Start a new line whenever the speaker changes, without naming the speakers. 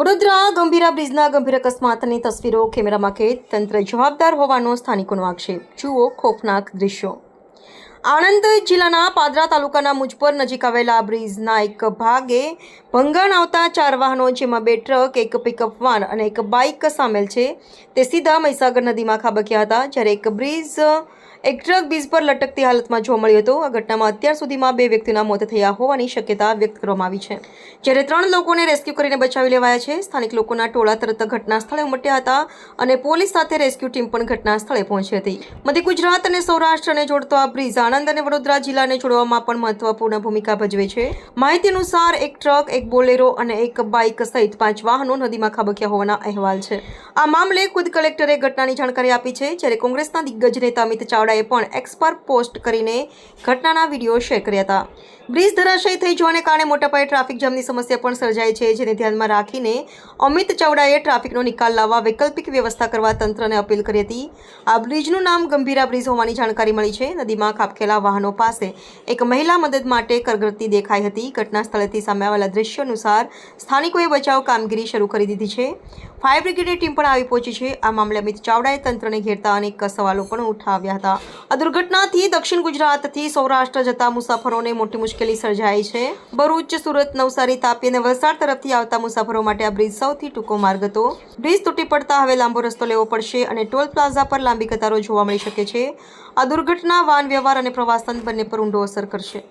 વડોદરા ગંભીરા બ્રિજના ગંભીર અકસ્માતની તસવીરો કેમેરામાં કેદ તંત્ર જવાબદાર હોવાનો સ્થાનિકોનો આક્ષેપ. જુઓ ખોફનાક દ્રશ્યો. આણંદ જિલ્લાના પાદરા તાલુકાના મુજપર નજીક આવેલા બ્રિજના એક ભાગે ભંગાણ આવતા ચાર વાહનો, જેમાં બે ટ્રક, એક પિકઅપ વાન અને એક બાઇક સામેલ છે. તે સીધા મહીસાગર નદીમાં ખાબક્યા હતા, જ્યારે એક બ્રિજ, એક ટ્રક બ્રિજ પર લટકતી હાલતમાં જોવા મળ્યો હતો. આ ઘટનામાં અત્યાર સુધીમાં બે વ્યક્તિના મોત થયા હોવાની શક્યતા વ્યક્ત કરવામાં આવી છે. જ્યારે ત્રણ લોકોને રેસ્ક્યુ કરીને બચાવી લેવાયા છે, સ્થાનિક લોકોના ટોળા તરત ઘટના સ્થળે ઉમટ્યા હતા અને પોલીસ સાથે રેસ્ક્યુ ટીમ પણ ઘટના સ્થળે પહોંચી હતી. મધ્ય ગુજરાત અને સૌરાષ્ટ્રને જોડતો આ બ્રિજ આણંદ અને વડોદરા જિલ્લાને જોડવામાં પણ મહત્વપૂર્ણ ભૂમિકા ભજવે છે. માહિતી અનુસાર એક ટ્રક, એક બોલેરો અને એક બાઇક સહિત પાંચ વાહનો નદીમાં ખાબક્યા હોવાના અહેવાલ છે. આ મામલે ખુદ કલેક્ટરે ઘટનાની જાણકારી આપી છે, જ્યારે કોંગ્રેસના દિગ્ગજ નેતા અમિત ચાવડાએ પણ એક્સ પોસ્ટ કરીને ઘટનાના વીડિયો શેર કર્યા હતા. બ્રિજ ધરાશયી થઈ જવાને કારણે મોટા પાયે ટ્રાફિક જામની સમસ્યા પણ સર્જાય છે, જેને ધ્યાનમાં રાખીને અમિત ચાવડાએ ટ્રાફિકનો નિકાલ લાવવા વૈકલ્પિક વ્યવસ્થા કરવા તંત્રને અપીલ કરી હતી. આ બ્રિજનું નામ ગંભીરા બ્રિજ હોવાની જાણકારી મળી છે. નદીમાં ખાબકેલા વાહનો પાસે એક મહિલા મદદ માટે કરગરતી દેખાઈ હતી. ઘટના સ્થળેથી સામે આવેલા દ્રશ્યો અનુસાર સ્થાનિકોએ બચાવ કામગીરી શરૂ કરી દીધી છે. ફાયર બ્રિગેડની ટીમ પણ આવી પહોંચી છે. આ મામલે અમિત ચાવડાએ તંત્રને ઘેરતા અનેક સવાલો પણ ઉઠાવ્યા હતા. આ દુર્ઘટનાથી દક્ષિણ ગુજરાતથી સૌરાષ્ટ્ર જતા મુસાફરોને મોટી મુશ્કેલી સર્જાઈ છે. ભરૂચ, સુરત, નવસારી, તાપી અને વલસાડ તરફથી આવતા મુસાફરો માટે આ બ્રિજ સૌથી ટૂંકો માર્ગ હતો. બ્રિજ તૂટી પડતા હવે લાંબો રસ્તો લેવો પડશે અને ટોલ પ્લાઝા પર લાંબી કતારો જોવા મળી શકે છે. આ દુર્ઘટના વાહન વ્યવહાર અને પ્રવાસન બંને પર ઊંડો અસર કરશે.